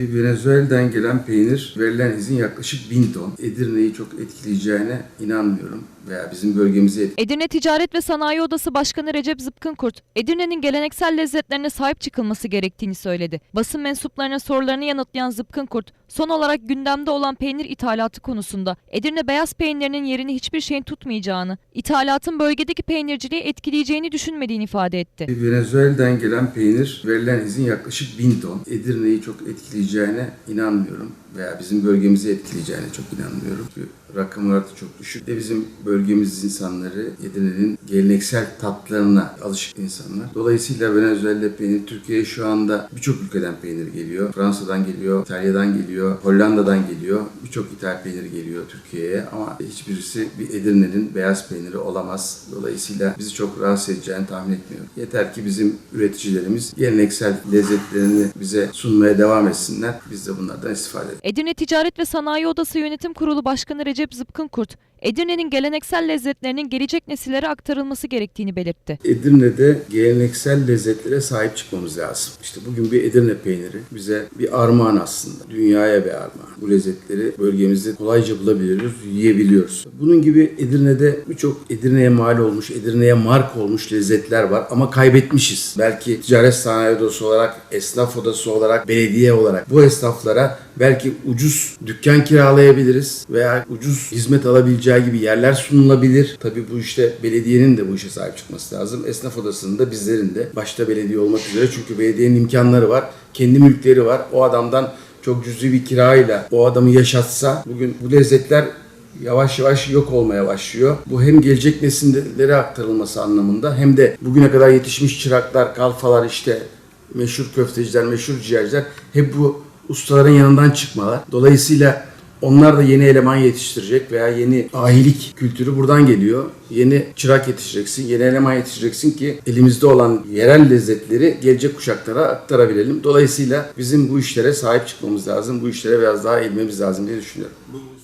Venezuela'dan gelen peynir verilen izin yaklaşık 1000 ton. Edirne'yi çok etkileyeceğine inanmıyorum veya bizim bölgemizi Edirne Ticaret ve Sanayi Odası Başkanı Recep Zıpkınkurt, Edirne'nin geleneksel lezzetlerine sahip çıkılması gerektiğini söyledi. Basın mensuplarının sorularını yanıtlayan Zıpkınkurt, son olarak gündemde olan peynir ithalatı konusunda Edirne beyaz peynirinin yerini hiçbir şeyin tutmayacağını, ithalatın bölgedeki peynirciliği etkileyeceğini düşünmediğini ifade etti. Venezuela'dan gelen peynir verilen izin yaklaşık 1000 ton. Edirne'yi çok etkileyeceğine inanmıyorum veya bizim bölgemizi etkileyeceğine çok inanmıyorum. Çünkü rakamlar da çok düşük. Ve bizim bölgemiz insanları Edirne'nin geleneksel tatlarına alışık insanlar. Dolayısıyla Venezuela peyniri Türkiye'ye şu anda birçok ülkeden peynir geliyor. Fransa'dan geliyor, İtalya'dan geliyor, Hollanda'dan geliyor. Birçok ithal peynir geliyor Türkiye'ye ama hiçbirisi bir Edirne'nin beyaz peyniri olamaz. Dolayısıyla bizi çok rahatsız edeceğini tahmin etmiyorum. Yeter ki bizim üreticilerimiz geleneksel lezzetlerini bize sunmaya devam etsinler. Biz de bunlardan istifade edelim. Edirne Ticaret ve Sanayi Odası Yönetim Kurulu Başkanı Recep Zıpkınkurt, Edirne'nin geleneksel lezzetlerinin gelecek nesillere aktarılması gerektiğini belirtti. Edirne'de geleneksel lezzetlere sahip çıkmamız lazım. İşte bugün bir Edirne peyniri bize bir armağan aslında. Dünyaya bir armağan. Bu lezzetleri bölgemizde kolayca bulabiliyoruz, yiyebiliyoruz. Bunun gibi Edirne'de birçok Edirne'ye mal olmuş, Edirne'ye mark olmuş lezzetler var ama kaybetmişiz. Belki ticaret sanayi odası olarak, esnaf odası olarak, belediye olarak bu esnaflara belki ucuz dükkan kiralayabiliriz veya ucuz hizmet alabileceği gibi yerler sunulabilir. Tabii bu işte belediyenin de bu işe sahip çıkması lazım. Esnaf odasının da bizlerin de başta belediye olmak üzere çünkü belediyenin imkanları var. Kendi mülkleri var. O adamdan çok cüzi bir kirayla o adamı yaşatsa bugün bu lezzetler yavaş yavaş yok olmaya başlıyor. Bu hem gelecek nesillere aktarılması anlamında hem de bugüne kadar yetişmiş çıraklar, kalfalar işte meşhur köfteciler, meşhur ciğerciler hep bu ustaların yanından çıkmalar. Dolayısıyla onlar da yeni eleman yetiştirecek veya yeni ahilik kültürü buradan geliyor. Yeni çırak yetiştireceksin, yeni eleman yetiştireceksin ki elimizde olan yerel lezzetleri gelecek kuşaklara aktarabilelim. Dolayısıyla bizim bu işlere sahip çıkmamız lazım. Bu işlere biraz daha eğilmemiz lazım diye düşünüyorum. Bu